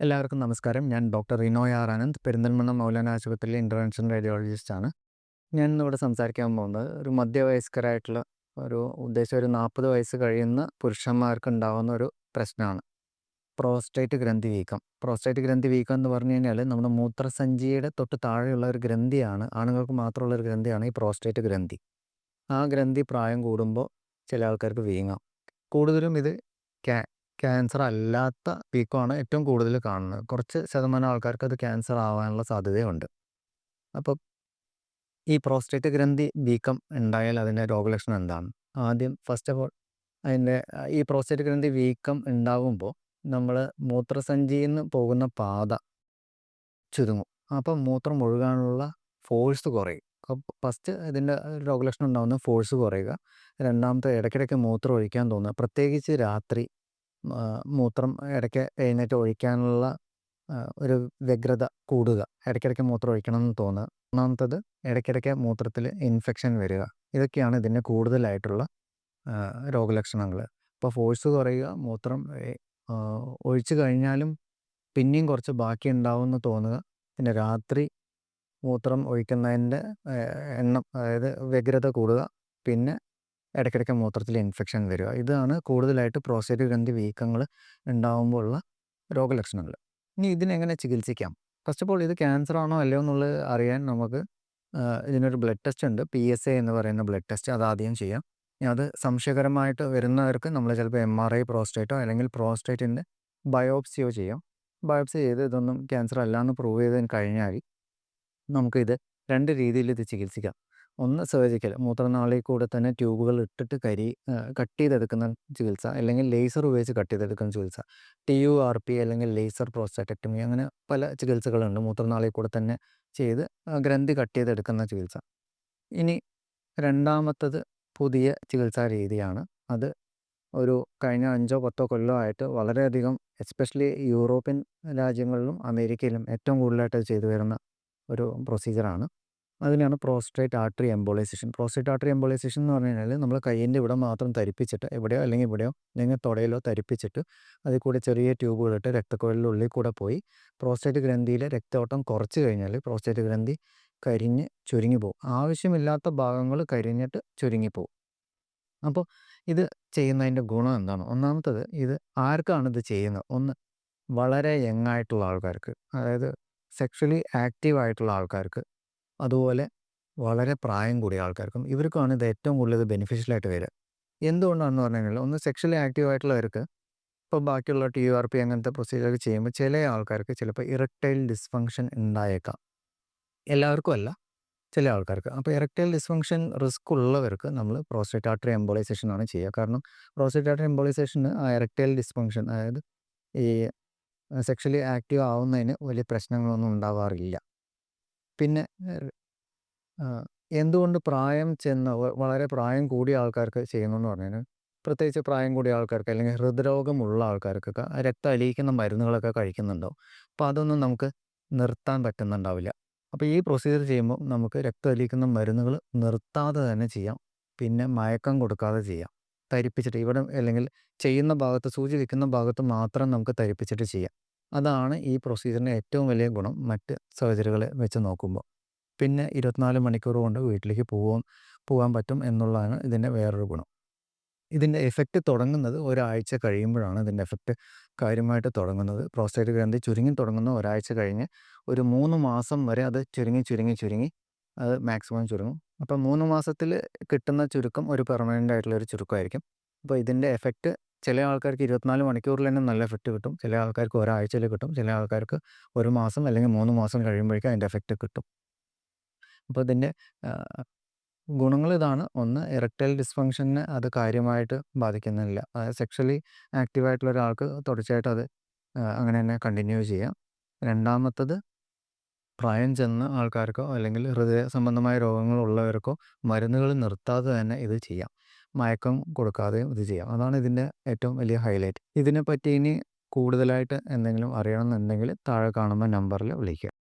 എല്ലാവർക്കും നമസ്കാരം. ഞാൻ ഡോക്ടർ റിനോയ് ആർ ആനന്ദ് പെരിന്തൽമണ്ണ മൗലാന ആശുപത്രിയിലെ ഇന്റർവെൻഷൻ റേഡിയോളജിസ്റ്റ് ആണ്. ഞാൻ ഇന്നിവിടെ സംസാരിക്കാൻ പോകുന്നത് ഒരു മധ്യവയസ്കരായിട്ടുള്ള ഒരു ഉദ്ദേശം ഒരു നാൽപ്പത് വയസ്സ് കഴിയുന്ന പുരുഷന്മാർക്ക് ഉണ്ടാകുന്ന ഒരു പ്രശ്നമാണ്. പ്രോസ്റ്റേറ്റ് ഗ്രന്ഥി വീക്കം. പ്രോസ്റ്റേറ്റ് ഗ്രന്ഥി വീക്കം എന്ന് പറഞ്ഞു കഴിഞ്ഞാൽ നമ്മുടെ മൂത്രസഞ്ചിയുടെ തൊട്ട് താഴെയുള്ള ഒരു ഗ്രന്ഥിയാണ് ആണുങ്ങൾക്ക് മാത്രമുള്ള ഒരു ഗ്രന്ഥിയാണ് ഈ പ്രോസ്റ്റേറ്റ് ഗ്രന്ഥി. ആ ഗ്രന്ഥി പ്രായം കൂടുമ്പോൾ ചില ആൾക്കാർക്ക് വീങ്ങാം. കൂടുതലും ഇത് ക്യാ ക്യാൻസർ അല്ലാത്ത പീക്കുമാണ് ഏറ്റവും കൂടുതൽ കാണുന്നത്. കുറച്ച് ശതമാനം ആൾക്കാർക്ക് അത് ക്യാൻസർ ആവാനുള്ള സാധ്യതയുണ്ട്. അപ്പോൾ ഈ പ്രോസ്റ്റേറ്റ് ഗ്രന്ഥി വീക്കം ഉണ്ടായാൽ അതിന്റെ രോഗലക്ഷണം എന്താണ്? ആദ്യം ഫസ്റ്റ് ഓഫ് ഓൾ അതിന്റെ ഈ പ്രോസ്റ്റേറ്റ് ഗ്രന്ഥി വീക്കം ഉണ്ടാകുമ്പോൾ നമ്മൾ മൂത്രസഞ്ചിയിൽ നിന്ന് പോകുന്ന പാത ചുരുങ്ങും. അപ്പം മൂത്രം ഒഴുകാനുള്ള ഫോഴ്സ് കുറയും. ഫസ്റ്റ് ഇതിന്റെ രോഗലക്ഷണം ഉണ്ടാകുന്ന ഫോഴ്സ് കുറയുക. രണ്ടാമത്തെ ഇടയ്ക്കിടയ്ക്ക് മൂത്രം ഒഴിക്കാൻ തോന്നുക. പ്രത്യേകിച്ച് രാത്രി മൂത്രം ഇടയ്ക്ക് എഴുന്നേറ്റ് ഒഴിക്കാനുള്ള ഒരു വ്യഗ്രത കൂടുക. ഇടയ്ക്കിടയ്ക്ക് മൂത്രം ഒഴിക്കണം എന്ന് തോന്നുക. ഒന്നാമത്തത് ഇടയ്ക്കിടയ്ക്ക് മൂത്രത്തിൽ ഇൻഫെക്ഷൻ വരിക. ഇതൊക്കെയാണ് ഇതിന്റെ കൂടുതലായിട്ടുള്ള രോഗലക്ഷണങ്ങൾ. ഇപ്പോൾ ഫോഴ്സ് കുറയുക മൂത്രം ഒഴിച്ചു കഴിഞ്ഞാലും പിന്നെയും കുറച്ച് ബാക്കി ഉണ്ടാവുമെന്ന് തോന്നുക. പിന്നെ രാത്രി മൂത്രം ഒഴിക്കുന്നതിന്റെ എണ്ണം അതായത് വ്യഗ്രത കൂടുക. പിന്നെ ഇടയ്ക്കിടയ്ക്ക് മൂത്രത്തിൽ ഇൻഫെക്ഷൻ വരിക. ഇതാണ് കൂടുതലായിട്ട് പ്രോസ്റ്റേറ്റ് ഗ്രന്ഥി വീക്കങ്ങൾ ഉണ്ടാകുമ്പോൾ ഉള്ള രോഗലക്ഷണങ്ങൾ. ഇനി ഇതിനെങ്ങനെ ചികിത്സിക്കാം? ഫസ്റ്റ് ഓഫ് ഓൾ ഇത് ക്യാൻസർ ആണോ അല്ലയോ എന്നുള്ളത് അറിയാൻ നമുക്ക് ഇതിനൊരു ബ്ലഡ് ടെസ്റ്റ് ഉണ്ട്. പി എസ് എ എന്ന് പറയുന്ന ബ്ലഡ് ടെസ്റ്റ്. അത് ആദ്യം ചെയ്യാം. ഇനി അത് സംശയകരമായിട്ട് വരുന്നവർക്ക് നമ്മൾ ചിലപ്പോൾ എം ആർ ഐ പ്രോസ്റ്റേറ്റോ അല്ലെങ്കിൽ പ്രോസ്റ്റേറ്റിന്റെ ബയോപ്സിയോ ചെയ്യാം. ബയോപ്സി ചെയ്ത് ഇതൊന്നും ക്യാൻസർ അല്ല എന്ന് പ്രൂവ് ചെയ്തതിന് കഴിഞ്ഞാൽ നമുക്കിത് രണ്ട് രീതിയിൽ ഇത് ചികിത്സിക്കാം. ഒന്ന് സർജിക്കൽ മൂത്രനാളിൽ കൂടെ തന്നെ ട്യൂബുകൾ ഇട്ടിട്ട് കരി കട്ട് ചെയ്തെടുക്കുന്ന ചികിത്സ അല്ലെങ്കിൽ ലേസർ ഉപയോഗിച്ച് കട്ട് ചെയ്തെടുക്കുന്ന ചികിത്സ. ടി യു ആർ പി അല്ലെങ്കിൽ ലേസർ പ്രോസ്റ്റാറ്റക്ടമി അങ്ങനെ പല ചികിത്സകളുണ്ട്. മൂത്രനാളിൽ കൂടെ തന്നെ ചെയ്ത് ഗ്രന്ഥി കട്ട് ചെയ്തെടുക്കുന്ന ചികിത്സ. ഇനി രണ്ടാമത്തത് പുതിയ ചികിത്സാ രീതിയാണ്. അത് ഒരു കഴിഞ്ഞ അഞ്ചോ പത്തോ കൊല്ലമായിട്ട് വളരെയധികം എസ്പെഷ്യലി യൂറോപ്യൻ രാജ്യങ്ങളിലും അമേരിക്കയിലും ഏറ്റവും കൂടുതലായിട്ട് ചെയ്തു വരുന്ന ഒരു പ്രൊസീജിയറാണ്. അതിനാണ് prostate artery embolisation. Prostate artery embolisation എന്ന് പറഞ്ഞു കഴിഞ്ഞാൽ നമ്മൾ കയ്യിന്റെ ഇവിടെ മാത്രം തരിപ്പിച്ചിട്ട് എവിടെയോ അല്ലെങ്കിൽ ഇവിടെയോ അല്ലെങ്കിൽ തുടയിലോ തരിപ്പിച്ചിട്ട് അതിൽ കൂടെ ചെറിയ ട്യൂബുകളിട്ട് രക്തക്കുഴലിന്റെ ഉള്ളിൽ കൂടെ പോയി പ്രോസ്റ്റേറ്റ് ഗ്രന്ഥിയിലെ രക്തോട്ടം കുറച്ച് കഴിഞ്ഞാൽ പ്രോസ്റ്റേറ്റ് ഗ്രന്ഥി കരിഞ്ഞ് ചുരുങ്ങി പോകും ആവശ്യമില്ലാത്ത ഭാഗങ്ങൾ കരിഞ്ഞിട്ട് ചുരുങ്ങി പോകും അപ്പോൾ ഇത് ചെയ്യുന്നതിന്റെ ഗുണം എന്താണ്? ഒന്നാമത്തത് ഇത് ആർക്കാണ് ഇത് ചെയ്യുന്നത്? ഒന്ന് വളരെ യങ് ആയിട്ടുള്ള ആൾക്കാർക്ക് അതായത് സെക്ഷലി ആക്റ്റീവ് ആയിട്ടുള്ള ആൾക്കാർക്ക് അതുപോലെ വളരെ പ്രായം കൂടിയ ആൾക്കാർക്കും ഇവർക്കാണ് ഇത് ഏറ്റവും കൂടുതൽ ബെനിഫിഷ്യലായിട്ട് വരിക. എന്തുകൊണ്ടാണെന്ന് പറഞ്ഞു കഴിഞ്ഞാൽ ഒന്ന് സെക്ഷലി ആക്റ്റീവ് ആയിട്ടുള്ളവർക്ക് ഇപ്പോൾ ബാക്കിയുള്ള ടി യു ആർ പി അങ്ങനത്തെ പ്രൊസീജിയറൊക്കെ ചെയ്യുമ്പോൾ ചില ആൾക്കാർക്ക് ചിലപ്പോൾ ഇറക്ടൈൽ ഡിസ്ഫങ്ഷൻ ഉണ്ടായേക്കാം. എല്ലാവർക്കും അല്ല ചില ആൾക്കാർക്ക്. അപ്പോൾ ഇറക്ടൈൽ ഡിസ്ഫങ്ഷൻ റിസ്ക് ഉള്ളവർക്ക് നമ്മൾ പ്രോസ്റ്റേറ്റ് ആർട്ടറി എംബോളൈസേഷൻ ആണ് ചെയ്യുക. കാരണം പ്രോസ്റ്റേറ്റ് ആർട്ടറി എംബോളൈസേഷന് ആ ഇറക്ടൈൽ ഡിസ്ഫങ്ഷൻ അതായത് ഈ സെക്ഷലി ആക്റ്റീവ് ആവുന്നതിന് വലിയ പ്രശ്നങ്ങളൊന്നും ഉണ്ടാവാറില്ല. പിന്നെ എന്തുകൊണ്ട് പ്രായം ചെന്ന വളരെ പ്രായം കൂടിയ ആൾക്കാർക്ക് ചെയ്യുന്നു എന്ന് പറഞ്ഞാൽ പ്രത്യേകിച്ച് പ്രായം കൂടിയ ആൾക്കാർക്ക് അല്ലെങ്കിൽ ഹൃദ്രോഗമുള്ള ആൾക്കാർക്കൊക്കെ രക്തം അലിയിക്കുന്ന മരുന്നുകളൊക്കെ കഴിക്കുന്നുണ്ടാവും അപ്പോൾ അതൊന്നും നമുക്ക് നിർത്താൻ പറ്റുന്നുണ്ടാവില്ല. അപ്പോൾ ഈ പ്രൊസീജിയർ ചെയ്യുമ്പോൾ നമുക്ക് രക്തം അലിയിക്കുന്ന മരുന്നുകൾ നിർത്താതെ തന്നെ ചെയ്യാം. പിന്നെ മയക്കം കൊടുക്കാതെ ചെയ്യാം. തരിപ്പിച്ചിട്ട് ഇവിടെ അല്ലെങ്കിൽ ചെയ്യുന്ന ഭാഗത്ത് സൂചി വെക്കുന്ന ഭാഗത്ത് മാത്രം നമുക്ക് തരിപ്പിച്ചിട്ട് ചെയ്യാം. അതാണ് ഈ പ്രൊസീജിയറിന്റെ ഏറ്റവും വലിയ ഗുണം മറ്റ് സർജറികളെ വെച്ച് നോക്കുമ്പോൾ പിന്നെ ഇരുപത്തിനാല് മണിക്കൂർ കൊണ്ട് വീട്ടിലേക്ക് പോകും പോകാൻ പറ്റും എന്നുള്ളതാണ് ഇതിന്റെ വേറൊരു ഗുണം. ഇതിന്റെ എഫക്റ്റ് തുടങ്ങുന്നത് ഒരാഴ്ച കഴിയുമ്പോഴാണ് ഇതിന്റെ എഫക്റ്റ് കാര്യമായിട്ട് തുടങ്ങുന്നത്. പ്രോസ്റ്റേറ്റ് ഗ്രന്ഥി ചുരുങ്ങി തുടങ്ങുന്ന ഒരാഴ്ച കഴിഞ്ഞ് ഒരു മൂന്ന് മാസം വരെ അത് ചുരുങ്ങി ചുരുങ്ങി ചുരുങ്ങി അത് മാക്സിമം ചുരുങ്ങും. അപ്പോൾ മൂന്ന് മാസത്തിൽ കിട്ടുന്ന ചുരുക്കം ഒരു പെർമനന്റ് ആയിട്ടുള്ള ഒരു ചുരുക്കമായിരിക്കും. അപ്പോൾ ഇതിന്റെ എഫക്റ്റ് ചില ആൾക്കാർക്ക് ഇരുപത്തിനാല് മണിക്കൂറിൽ തന്നെ നല്ല എഫക്റ്റ് കിട്ടും. ചില ആൾക്കാർക്ക് ഒരാഴ്ചയിൽ കിട്ടും. ചില ആൾക്കാർക്ക് ഒരു മാസം അല്ലെങ്കിൽ മൂന്ന് മാസം കഴിയുമ്പോഴേക്കും അതിന്റെ എഫക്റ്റ് കിട്ടും. അപ്പോൾ ഇതിന്റെ ഗുണങ്ങൾ ഇതാണ്. ഒന്ന് ഇറക്ടൈൽ ഡിസ്ഫങ്ഷനെ അത് കാര്യമായിട്ട് ബാധിക്കുന്നില്ല. അതായത് സെക്ഷലി ആക്റ്റീവായിട്ടുള്ള ഒരാൾക്ക് തുടർച്ചയായിട്ട് അത് അങ്ങനെ തന്നെ കണ്ടിന്യൂ ചെയ്യാം. രണ്ടാമത്തത് പ്രായം ചെന്ന ആൾക്കാർക്കോ അല്ലെങ്കിൽ ഹൃദയ സംബന്ധമായ രോഗങ്ങളുള്ളവർക്കോ മരുന്നുകൾ നിർത്താതെ തന്നെ ഇത് ചെയ്യാം. മയക്കം കൊടുക്കാതെ ഇത് ചെയ്യാം. അതാണ് ഇതിന്റെ ഏറ്റവും വലിയ ഹൈലൈറ്റ്. ഇതിനെപ്പറ്റി ഇനി കൂടുതലായിട്ട് എന്തെങ്കിലും അറിയണമെന്നുണ്ടെങ്കിൽ താഴെ കാണുന്ന നമ്പറിൽ വിളിക്കുക.